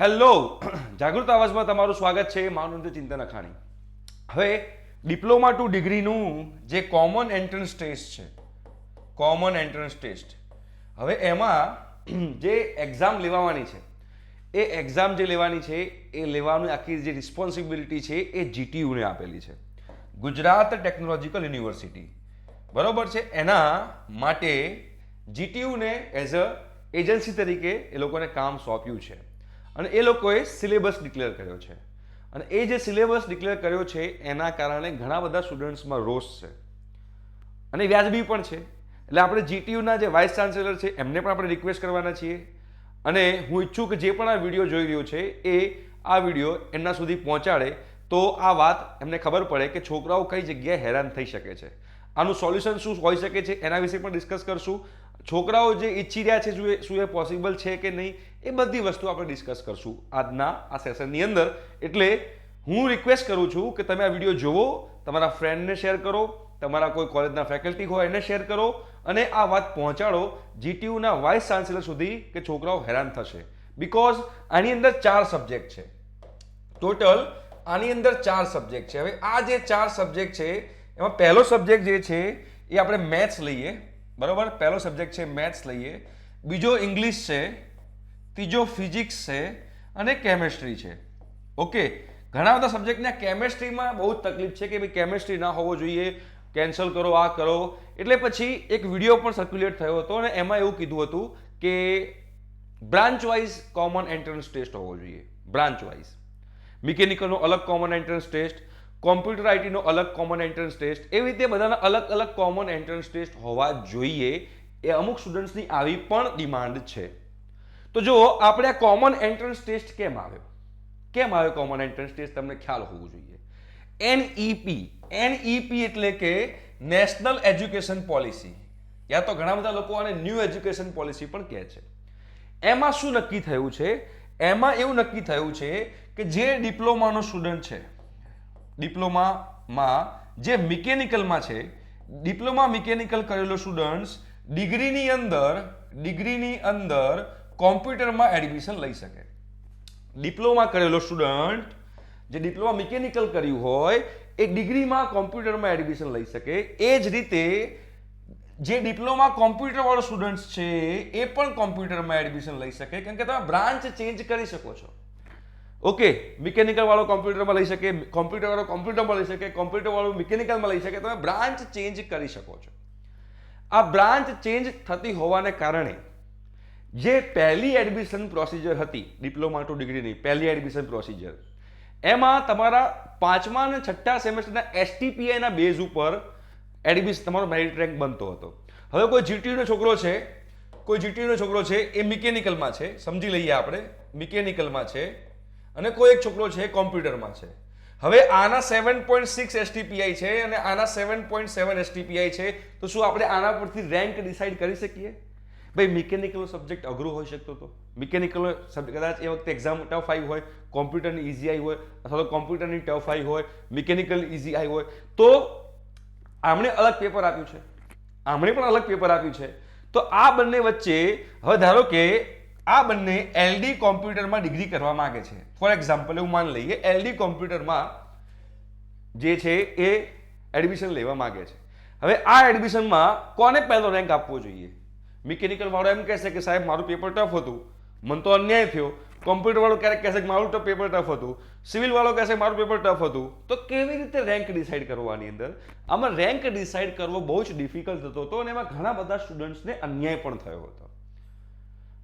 Hello. જાગૃત આવાજમાં તમારું સ્વાગત છે મારું ચિંતન અખાણી. હવે ડિપ્લોમા ટુ ડિગ્રીનું જે કોમન એન્ટ્રન્સ ટેસ્ટ છે, કોમન એન્ટ્રન્સ ટેસ્ટ. હવે એમાં જે એક્ઝામ લેવાની છે, એ એક્ઝામ જે લેવાની છે, એ લેવાની આખી જે રિસ્પોન્સિબિલિટી છે, એ જીટીયુને આપેલી છે. Gujarat Technological University. બરોબર છે? એના માટે જીટીયુને એઝ અ એજન્સી તરીકે એ લોકોને કામ સોંપ્યું છે. અને એ લોકોએ સિલેબસ ડિક્લેર કર્યો છે. અને એ જે સિલેબસ ડિક્લેર કર્યો છે, એના કારણે ઘણા બધા સ્ટુડન્ટ્સમાં રોષ છે. અને વ્યાજબી પણ છે. એટલે આપણે જીટીયુના જે વાઇસ ચાન્સેલર છે, એમને પણ આપણે રિક્વેસ્ટ કરવાના છીએ. અને હું ઈચ્છું કે જે પણ આ વીડિયો જોઈ રહ્યો છે, એ આ વીડિયો એમના સુધી પહોંચાડે. તો આ વાત એમને ખબર પડે કે છોકરાઓ કઈ જગ્યાએ હેરાન થઈ શકે છે. આનું સોલ્યુશન શું હોઈ શકે છે, એના વિશે પણ ડિસ્કસ કરશું. છોકરાઓ જે ઈચ્છી રહ્યા છે, શું એ પોસિબલ છે કે નહીં એ બધી વસ્તુ આપણે ડિસ્કસ કરશું આજના આ સેશનની અંદર. એટલે હું રિક્વેસ્ટ કરું છું કે તમે આ વીડિયો જુઓ તમારા ફ્રેન્ડને શેર કરો, તમારા કોઈ કોલેજના ફેકલ્ટી હોય એને શેર કરો અને આ વાત પહોંચાડો જીટીયુના વાઇસ ચાન્સેલર સુધી કે છોકરાઓ હેરાન થશે. બિકોઝ આની અંદર ચાર સબ્જેક્ટ છે. ટોટલ આની અંદર ચાર સબ્જેક્ટ છે. હવે આ જે ચાર સબ્જેક્ટ છે, એમાં પહેલો સબ્જેક્ટ જે છે, એ આપણે મેથ્સ લઈએ. બરાબર? પહેલો સબ્જેક્ટ છે મેથ્સ લઈએ. બીજો ઇંગ્લિશ છે. ત્રીજો ફિઝિક્સ છે અને કેમેસ્ટ્રી છે. ઓકે, ઘણા બધા સબ્જેક્ટને કેમેસ્ટ્રીમાં બહુ જ તકલીફ છે કે ભાઈ કેમેસ્ટ્રી ના હોવો જોઈએ, કેન્સલ કરો, આ કરો. એટલે પછી એક વીડિયો પણ સર્ક્યુલેટ થયો હતો અને એમાં એવું કીધું હતું કે branch wise common entrance test હોવો જોઈએ. બ્રાન્ચ વાઇઝ મિકેનિકલનો અલગ કોમન એન્ટ્રન્સ ટેસ્ટ, કોમ્પ્યુટર આઈટીનો અલગ કોમન એન્ટ્રન્સ ટેસ્ટ, એવી રીતે બધાના અલગ અલગ કોમન એન્ટ્રન્સ ટેસ્ટ હોવા જોઈએ. એ અમુક સ્ટુડન્ટ્સની આવી પણ ડિમાન્ડ છે. તો જો આપણે આ કોમન એન્ટ્રન્સ ટેસ્ટ કેમ આવ્યો? કેમ આવ્યો કોમન એન્ટ્રન્સ ટેસ્ટ તમને ખ્યાલ હોવું જોઈએ. એનઈપી એનઈપી એટલે કે નેશનલ એજ્યુકેશન પોલિસી યા તો ઘણા બધા લોકો આને ન્યૂ એજ્યુકેશન પોલિસી પણ કહે છે. એમાં શું નક્કી થયું છે? એમાં એવું નક્કી થયું છે કે જે ડિપ્લોમાનો સ્ટુડન્ટ છે, ડિપ્લોમામાં જે મિકેનિકલમાં છે, ડિપ્લોમા મિકેનિકલ કરેલો સ્ટુડન્ટ્સ ડિગ્રીની અંદર ડિગ્રીની અંદર કોમ્પ્યુટરમાં એડમિશન લઈ શકે. ડિપ્લોમા કરેલો સ્ટુડન્ટ જે ડિપ્લોમા મિકેનિકલ કર્યું હોય, એ ડિગ્રીમાં કોમ્પ્યુટરમાં એડમિશન લઈ શકે. એ જ રીતે જે ડિપ્લોમા કોમ્પ્યુટરવાળો સ્ટુડન્ટ્સ સ્ટુડન્ટ છે, એ પણ કોમ્પ્યુટરમાં એડમિશન લઈ શકે. કેમ કે તમે બ્રાન્ચ ચેન્જ કરી શકો છો. ઓકે, મિકેનિકલવાળો કોમ્પ્યુટરમાં લઈ શકે, કોમ્પ્યુટરવાળો કોમ્પ્યુટરમાં લઈ શકે કોમ્પ્યુટર વાળો મિકેનિકલમાં લઈ શકે. તમે બ્રાન્ચ ચેન્જ કરી શકો છો. આ બ્રાન્ચ ચેન્જ થતી હોવાને કારણે જે પહેલી એડમિશન પ્રોસિજર હતી ડિપ્લોમા ટુ ડિગ્રીની પહેલી એડમિશન પ્રોસિજર એમાં તમારા પાંચમા અને છઠ્ઠા સેમેસ્ટરના એસટીપીઆઈના બેઝ ઉપર એડમિશન તમારો મેરિટ રેન્ક બનતો હતો. હવે કોઈ જીટીયુનો છોકરો છે, કોઈ જીટીયુનો છોકરો છે, એ મિકેનિકલમાં છે, સમજી લઈએ આપણે મિકેનિકલમાં છે, અને કોઈ એક છોકરો છે કોમ્પ્યુટરમાં છે. હવે આના સેવન પોઈન્ટ સિક્સ એસટીપીઆઈ છે, અને આના સેવન પોઈન્ટ સેવન એસટીપીઆઈ છે, તો શું આપણે આના પરથી રેન્ક ડિસાઇડ કરી શકીએ? ભાઈ મિકેનિકલનો સબ્જેક્ટ અઘરો હોઈ શકતો હતો મિકેનિકલનો સબ્જેક્ટ કદાચ એ વખતે એક્ઝામ ટફ આવી હોય કોમ્પ્યુટરની ઇઝી આવી હોય, અથવા તો કોમ્પ્યુટરની ટફ આવી હોય મિકેનિકલ ઇઝી આવી હોય, તો આમણે અલગ પેપર આપ્યું છે. આમણે પણ અલગ પેપર આપ્યું છે. તો આ બંને વચ્ચે, હવે ધારો કે આ બંને એલડી કોમ્પ્યુટરમાં ડિગ્રી કરવા માંગે છે. ફોર એક્ઝામ્પલ એવું માન લઈએ એલડી કોમ્પ્યુટરમાં જે છે એ એડમિશન લેવા માંગે છે. હવે આ એડમિશનમાં કોને પહેલો રેન્ક આપવો જોઈએ? મિકેનિકલ વાળો એમ કહેશે કે સાહેબ, મારું પેપર ટફ હતું. મને તો અન્યાય થયો. કોમ્પ્યુટર વાળો ક્યારેક કહેશે કે મારું પેપર ટફ હતું. સિવિલ વાળો કહેશે મારું પેપર ટફ હતું. તો કેવી રીતે રેન્ક ડિસાઇડ કરવાની અંદર? આમાં રેન્ક ડિસાઇડ કરવો બહુ જ ડિફિકલ્ટ થતો હતો અને એમાં ઘણા બધા સ્ટુડન્ટ્સને અન્યાય પણ થયો હતો.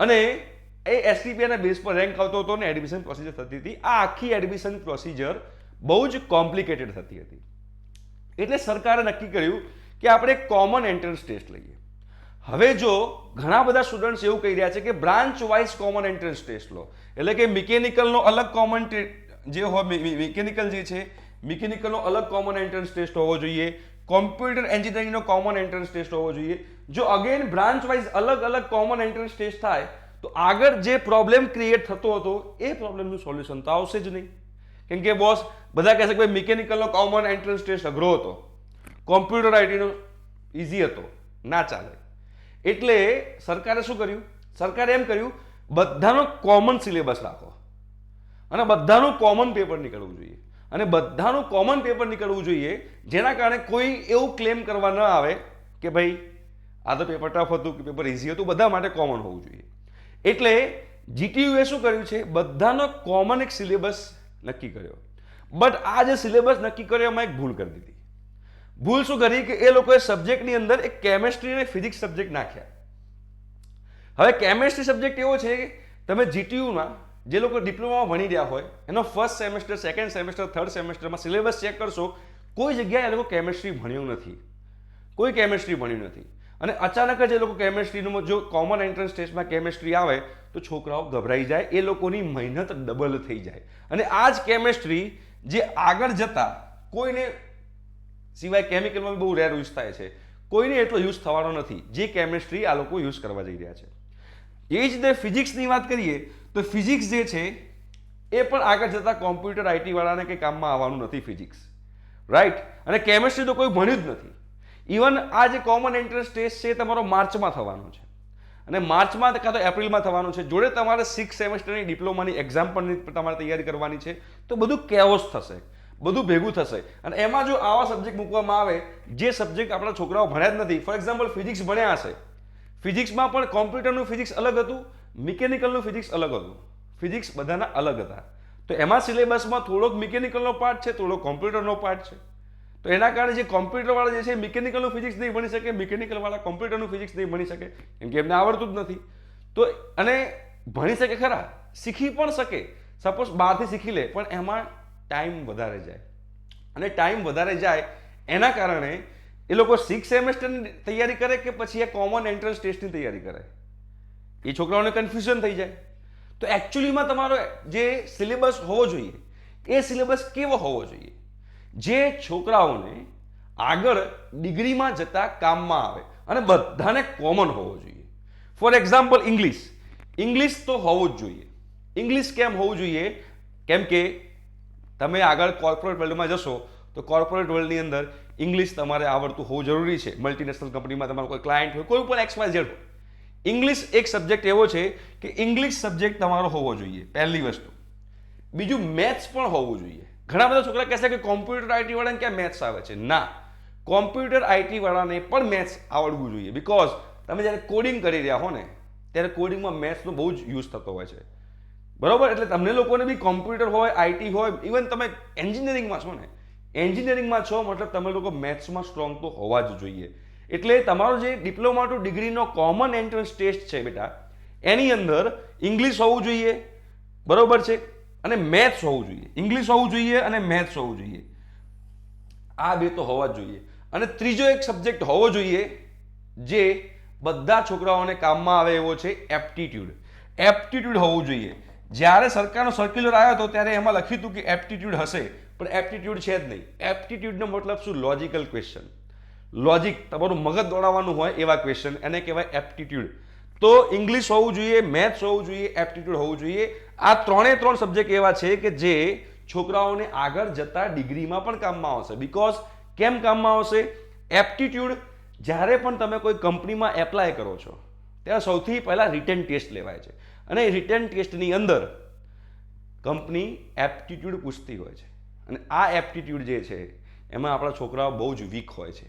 અને એ એસટીપીના બેઝ પર રેન્ક આવતો હતો ને એડમિશન પ્રોસિજર થતી હતી. આ આખી એડમિશન પ્રોસિજર બહુ જ કોમ્પ્લિકેટેડ થતી હતી. એટલે સરકારે નક્કી કર્યું કે આપણે કોમન એન્ટ્રન્સ ટેસ્ટ લઈએ. હવે જો ઘણા બધા સ્ટુડન્ટ્સ એવું કહી રહ્યા છે કે branch wise common entrance test લો. એટલે કે મિકેનિકલનો અલગ કોમન જે હોય મિકેનિકલ જે છે મિકેનિકલનો અલગ કોમન એન્ટ્રન્સ ટેસ્ટ હોવો જોઈએ. કોમ્પ્યુટર એન્જિનિયરિંગનો કોમન એન્ટ્રન્સ ટેસ્ટ હોવો જોઈએ. જો અગેન બ્રાન્ચ વાઇઝ અલગ અલગ કોમન એન્ટ્રન્સ ટેસ્ટ થાય, તો આગળ જે પ્રોબ્લેમ ક્રિએટ થતો હતો, એ પ્રોબ્લેમનું સોલ્યુશન તો આવશે જ નહીં. કેમ કે બોસ બધા કહેશે કે ભાઈ મિકેનિકલનો કોમન એન્ટ્રન્સ ટેસ્ટ અઘરો હતો. કોમ્પ્યુટર આઈટીનો ઇઝી હતો. ના ચાલે. એટલે સરકારે શું કર્યું? સરકારે એમ કર્યું, બધાનો કોમન સિલેબસ રાખો. અને બધાનું કોમન પેપર નીકળવું જોઈએ. અને બધાનું કોમન પેપર નીકળવું જોઈએ, જેના કારણે કોઈ એવું ક્લેમ કરવા ન આવે કે ભાઈ, આ તો પેપર ટફ હતું, કે પેપર ઇઝી હતું, બધા માટે કોમન હોવું જોઈએ. એટલે જીટીયુએ શું કર્યું છે? બધાનો કોમન એક સિલેબસ નક્કી કર્યો. બટ આ જે સિલેબસ નક્કી કર્યો, એમાં એક ભૂલ કરી દીધી. ભૂલ શું કરી કે એ લોકોએ સબ્જેક્ટની અંદર એક કેમેસ્ટ્રી અને ફિઝિક્સ સબ્જેક્ટ નાખ્યા. હવે કેમેસ્ટ્રી સબ્જેક્ટ એવો છે કે તમે જીટીયુમાં જે લોકો ડિપ્લોમામાં ભણી રહ્યા હોય, એનો first semester second semester third સેમેસ્ટરમાં સિલેબસ ચેક કરશો, કોઈ જગ્યાએ એ લોકો કેમેસ્ટ્રી ભણ્યું નથી. કોઈ કેમેસ્ટ્રી ભણ્યું નથી. અને અચાનક જ એ લોકો કેમેસ્ટ્રીનું જો કોમન એન્ટ્રન્સ ટેસ્ટમાં કેમેસ્ટ્રી આવે, તો છોકરાઓ ગભરાઈ જાય, એ લોકોની મહેનત ડબલ થઈ જાય. અને આ જ કેમેસ્ટ્રી જે આગળ જતા કોઈને સિવાય કેમિકલમાં બહુ રેર યુઝ થાય છે. કોઈને એટલો યુઝ થવાનો નથી. જે કેમેસ્ટ્રી આ લોકો યુઝ કરવા જઈ રહ્યા છે. એ જ રીતે ફિઝિક્સની વાત કરીએ, તો ફિઝિક્સ જે છે, એ પણ આગળ જતાં કોમ્પ્યુટર આઈટીવાળાને કંઈ કામમાં આવવાનું નથી ફિઝિક્સ રાઈટ અને કેમેસ્ટ્રી તો કોઈ ભણ્યું જ નથી. ઇવન આ જે કોમન એન્ટ્રન્સ ટેસ્ટ છે તમારો માર્ચમાં થવાનો છે. અને માર્ચમાં કાં તો એપ્રિલમાં થવાનું છે. જોડે તમારે સિક્સ સેમેસ્ટરની ડિપ્લોમાની એક્ઝામ પણ તમારે તૈયારી કરવાની છે, તો બધું કેઓસ થશે. બધું ભેગું થશે. અને એમાં જો આવા સબ્જેક્ટ મૂકવામાં આવે, જે સબ્જેક્ટ આપણા છોકરાઓ ભણ્યા જ નથી. ફોર એક્ઝામ્પલ ફિઝિક્સ ભણ્યા હશે. ફિઝિક્સમાં પણ કોમ્પ્યુટરનું ફિઝિક્સ અલગ હતું મિકેનિકલનું ફિઝિક્સ અલગ હતું. ફિઝિક્સ બધાના અલગ હતા. તો એમાં સિલેબસમાં થોડોક મિકેનિકલનો પાર્ટ છે થોડો કોમ્પ્યુટરનો પાર્ટ છે. તો એના કારણે જે કોમ્પ્યુટરવાળા જે છે મિકેનિકલનું ફિઝિક્સ નહીં ભણી શકે મિકેનિકલવાળા કોમ્પ્યુટરનું ફિઝિક્સ નહીં ભણી શકે, કેમ કે એમને આવડતું જ નથી. તો અને ભણી શકે ખરા, શીખી પણ શકે. સપોઝ બહારથી શીખી લે, પણ એમાં ટાઈમ વધારે જાય. અને ટાઈમ વધારે જાય એના કારણે એ લોકો સિક્સ સેમેસ્ટરની તૈયારી કરે કે પછી એ કોમન એન્ટ્રન્સ ટેસ્ટની તૈયારી કરે? એ છોકરાઓને કન્ફ્યુઝન થઈ જાય. તો એકચ્યુઅલીમાં તમારો જે સિલેબસ હોવો જોઈએ, એ સિલેબસ કેવો હોવો જોઈએ? જે છોકરાઓને આગળ ડિગ્રીમાં જતા કામમાં આવે અને બધાને કોમન હોવો જોઈએ. ફોર એક્ઝામ્પલ ઇંગ્લિશ ઇંગ્લિશ તો હોવું જ જોઈએ. ઇંગ્લિશ કેમ હોવું જોઈએ? કેમ કે તમે આગળ કોર્પોરેટ વર્લ્ડમાં જશો, તો કોર્પોરેટ વર્લ્ડની અંદર ઇંગ્લિશ તમારે આવડતું હોવું જરૂરી છે. મલ્ટીનેશનલ કંપનીમાં તમારો કોઈ ક્લાયન્ટ હોય, કોઈ પણ એક્સપાય ઝેડ હોય. ઇંગ્લિશ એક સબ્જેક્ટ એવો છે કે ઇંગ્લિશ સબ્જેક્ટ તમારો હોવો જોઈએ, પહેલી વસ્તુ. બીજું મેથ્સ પણ હોવું જોઈએ. ઘણા બધા છોકરા કહેશે કે કોમ્પ્યુટર આઈટી વાળાને ક્યાં મેથ્સ આવે છે? ના. કોમ્પ્યુટર આઈટી વાળાને પણ મેથ્સ આવડવું જોઈએ. બિકોઝ તમે જ્યારે કોડિંગ કરી રહ્યા હો ને, ત્યારે કોડિંગમાં મેથ્સનો બહુ જ યુઝ થતો હોય છે. બરોબર? એટલે તમને લોકોને બી કોમ્પ્યુટર હોય આઈટી હોય ઇવન તમે એન્જિનિયરિંગમાં છો ને એન્જિનિયરિંગમાં છો મતલબ તમે લોકો મેથ્સમાં સ્ટ્રોંગ તો હોવા જ જોઈએ. એટલે તમારો જે ડિપ્લોમા ટુ ડિગ્રીનો કોમન એન્ટ્રન્સ ટેસ્ટ છે બેટા, એની અંદર ઇંગ્લિશ હોવું જોઈએ, બરોબર છે? અને મેથ્સ હોવું જોઈએ. ઇંગ્લિશ હોવું જોઈએ અને મેથ્સ હોવું જોઈએ. આ બે તો હોવા જ જોઈએ. અને ત્રીજો એક સબ્જેક્ટ હોવો જોઈએ, જે બધા છોકરાઓને કામમાં આવે એવો છે એપ્ટિટ્યૂડ એપ્ટિટ્યૂડ હોવું જોઈએ. જ્યારે સરકારનો સર્ક્યુલર આવ્યો હતો ત્યારે એમાં લખ્યું હતું કે એપ્ટિટ્યૂડ હશે. પણ એપ્ટિટ્યૂડ છે જ નહીં. એપ્ટિટ્યૂડનો મતલબ શું? લોજિકલ ક્વેશ્ચન લોજિક તમારું મગજ દોડાવવાનું હોય એવા ક્વેશ્ચન એને કહેવાય એપ્ટિટ્યૂડ તો ઇંગ્લિશ હોવું જોઈએ મેથ્સ હોવું જોઈએ એપ્ટિટ્યૂડ હોવું જોઈએ. આ ત્રણે ત્રણ સબ્જેક્ટ એવા છે કે જે છોકરાઓને આગળ જતા ડિગ્રીમાં પણ કામમાં આવશે. બિકોઝ કેમ કામમાં આવશે? એપ્ટિટ્યૂડ જ્યારે પણ તમે કોઈ કંપનીમાં એપ્લાય કરો છો ત્યારે સૌથી પહેલાં રિટર્ન ટેસ્ટ લેવાય છે. અને એ રિટર્ન ટેસ્ટની અંદર કંપની એપ્ટિટ્યૂડ પૂછતી હોય છે. અને આ એપ્ટિટ્યૂડ જે છે, એમાં આપણા છોકરાઓ બહુ જ વીક હોય છે.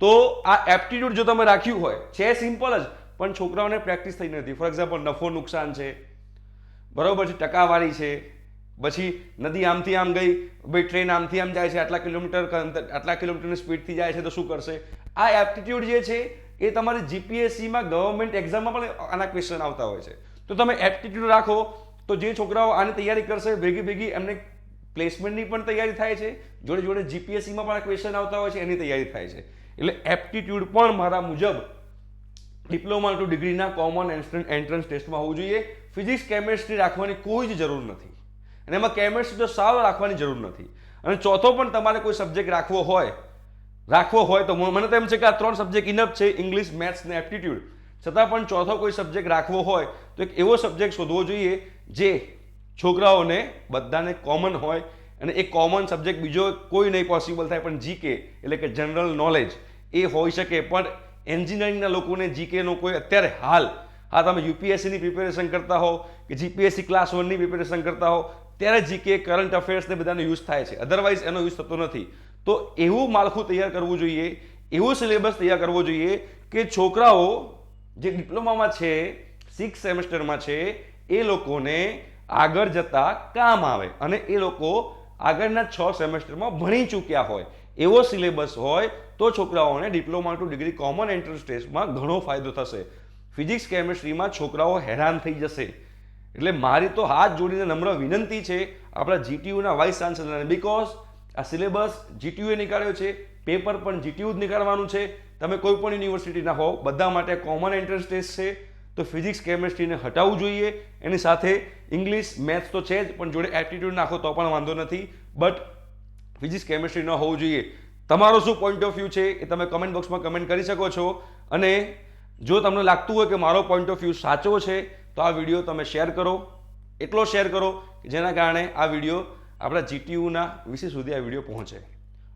તો આ એપ્ટિટ્યૂડ જો તમે રાખ્યું હોય, છે સિમ્પલ જ, પણ છોકરાઓને પ્રેક્ટિસ થઈ નથી. ફોર એક્ઝામ્પલ નફો નુકસાન છે, બરાબર છે, ટકાવારી છે, પછી નદી આમથી આમ ગઈ, ભાઈ ટ્રેન આમથી આમ જાય છે, આટલા કિલોમીટર આટલા કિલોમીટરની સ્પીડથી જાય છે, તો શું કરશે? આ એપ્ટિટ્યૂડ જે છે એ તમારી જીપીએસસીમાં ગવર્મેન્ટ એક્ઝામમાં પણ આના ક્વેશ્ચન આવતા હોય છે. તો તમે એપ્ટિટ્યૂડ રાખો, તો જે છોકરાઓ આની તૈયારી કરશે, ભેગી ભેગી એમને પ્લેસમેન્ટની પણ તૈયારી થાય છે. જોડે જોડે જીપીએસસીમાં પણ આ ક્વેશ્ચન આવતા હોય છે, એની તૈયારી થાય છે. એટલે એપ્ટિટ્યૂડ પણ મારા મુજબ ડિપ્લોમા ટુ ડિગ્રીના કોમન એન્ટ્રન્સ ટેસ્ટમાં હોવું જોઈએ. ફિઝિક્સ કેમેસ્ટ્રી રાખવાની કોઈ જ જરૂર નથી. અને એમાં કેમેસ્ટ્રી તો સાવ રાખવાની જરૂર નથી. અને ચોથો પણ તમારે કોઈ સબ્જેક્ટ રાખવો હોય રાખવો હોય તો મને તો એમ છે કે આ ત્રણ સબ્જેક્ટ ઇનફ છે ઇંગ્લિશ મેથ્સ ને એપ્ટિટ્યૂડ છતાં પણ ચોથો કોઈ સબ્જેક્ટ રાખવો હોય તો એક એવો સબ્જેક્ટ શોધવો જોઈએ જે છોકરાઓને બધાને કોમન હોય અને એ કોમન સબ્જેક્ટ બીજો કોઈ નહીં પોસિબલ થાય પણ જીકે એટલે કે જનરલ નોલેજ એ હોઈ શકે. પણ એન્જિનિયરિંગના લોકોને જીકેનો કોઈ અત્યારે હાલ, હા, તમે યુપીએસસીની પ્રિપેરેશન કરતા હો કે જીપીએસસી ક્લાસ વનની પ્રિપેરેશન કરતા હો ત્યારે જીકે કરંટ અફેર્સને બધાનો યુઝ થાય છે. અધરવાઇઝ એનો યુઝ થતો નથી. તો એવું માળખું તૈયાર કરવું જોઈએ, એવો સિલેબસ તૈયાર કરવો જોઈએ કે છોકરાઓ જે ડિપ્લોમામાં છે સિક્સ સેમેસ્ટરમાં છે, એ લોકોને આગળ જતા કામ આવે અને એ લોકો આગળના છ સેમેસ્ટરમાં ભણી ચૂક્યા હોય. એવો સિલેબસ હોય તો છોકરાઓને diploma to degree common entrance ટેસ્ટમાં ઘણો ફાયદો થશે. ફિઝિક્સ કેમેસ્ટ્રીમાં છોકરાઓ હેરાન થઈ જશે. એટલે મારી તો હાથ જોડીને નમ્ર વિનંતી છે આપણા જીટીયુના વાઇસ ચાન્સલરને બીકોઝ આ સિલેબસ જીટીયુએ નીકાળ્યો છે, પેપર પણ જીટીયુ જ નીકાળવાનું છે. તમે કોઈ પણ યુનિવર્સિટીના હોવ, બધા માટે કોમન એન્ટ્રન્સ ટેસ્ટ છે. તો ફિઝિક્સ કેમેસ્ટ્રીને હટાવવું જોઈએ. એની સાથે ઇંગ્લિશ મેથ્સ તો છે જ, પણ જોડે એપ્ટિટ્યૂડ નાખો તો પણ વાંધો નથી. બટ ફિઝિક્સ કેમેસ્ટ્રી ન હોવું જોઈએ. તમારો શું પોઈન્ટ ઓફ વ્યૂ છે એ તમે કમેન્ટ બોક્સમાં કમેન્ટ કરી શકો છો. અને જો તમને લાગતું હોય કે મારો પોઈન્ટ ઓફ વ્યૂ સાચો છે, તો આ વીડિયો તમે શેર કરો. એટલો શેર કરો કે જેના કારણે આ વીડિયો આપણા જીટીયુના વિશે સુધી આ વીડિયો પહોંચે.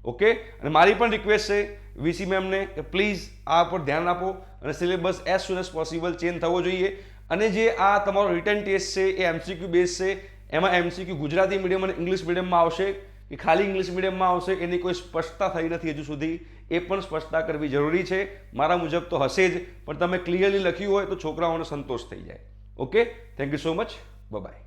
ઓકે અને મારી પણ રિક્વેસ્ટ છે વીસી મેમને કે પ્લીઝ આ પર ધ્યાન આપો અને syllabus as soon as possible change થવો જોઈએ. અને જે આ તમારો રિટર્ન ટેસ્ટ છે, એ એમસીક્યુ બેઝ છે, એમાં એમસીક્યુ ગુજરાતી મીડિયમ અને ઇંગ્લિશ મીડિયમમાં આવશે. કે ખાલી ઇંગ્લિશ મીડિયમમાં આવશે, એની કોઈ સ્પષ્ટતા થઈ નથી હજુ સુધી. એ પણ સ્પષ્ટતા કરવી જરૂરી છે. મારા મુજબ તો હશે જ, પણ તમે ક્લિયરલી લખ્યું હોય તો છોકરાઓને સંતોષ થઈ જાય. Okay thank you so much bye